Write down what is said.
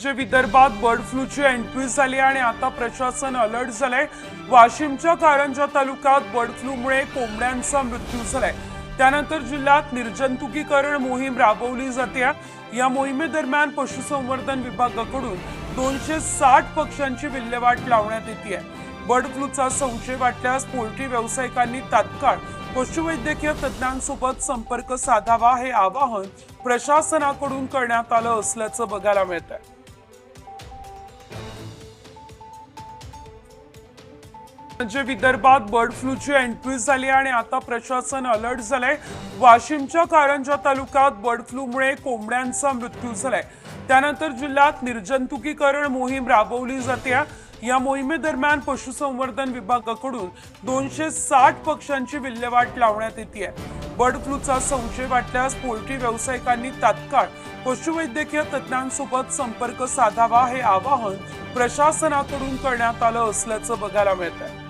जे विदर्भात बर्ड फ्लूची एंट्री झाली आणि आता प्रशासन अलर्ट झालंय. वाशिमच्या कारंजा तालुक्यात बर्ड फ्लूमुळे कोंबड्यांचा मृत्यू झालाय. त्यानंतर जिल्ह्यात निर्जंतुकीकरण मोहीम राबवली जाते. या मोहिमेदरम्यान पशुसंवर्धन विभागाकडून दोनशे साठ पक्ष्यांची विल्हेवाट लावण्यात येते बर्ड फ्लूचा संशय वाटल्यास पोल्ट्री व्यावसायिकांनी तात्काळ पशुवैद्यकीय तज्ज्ञांसोबत संपर्क साधावा हे आवाहन प्रशासनाकडून करण्यात आलं असल्याचं बघायला मिळत आहे म्हणजे विदर्भात बर्ड फ्लूची एंट्री झाली आणि आता प्रशासन अलर्ट झालंय. वाशिमच्या कारंजा तालुक्यात बर्ड फ्लूमुळे कोंबड्यांचा मृत्यू झालाय. त्यानंतर जिल्ह्यात निर्जंतुकीकरण मोहीम राबवली जाते. या मोहिमेदरम्यान पशुसंवर्धन विभागाकडून दोनशे साठ पक्ष्यांची विल्हेवाट लावण्यात येते बर्ड फ्लूचा संशय वाटल्यास पोल्ट्री व्यावसायिकांनी तात्काळ पशुवैद्यकीय तज्ज्ञांसोबत संपर्क साधावा हे आवाहन प्रशासनाकडून करण्यात आलं असल्याचं बघायला मिळत आहे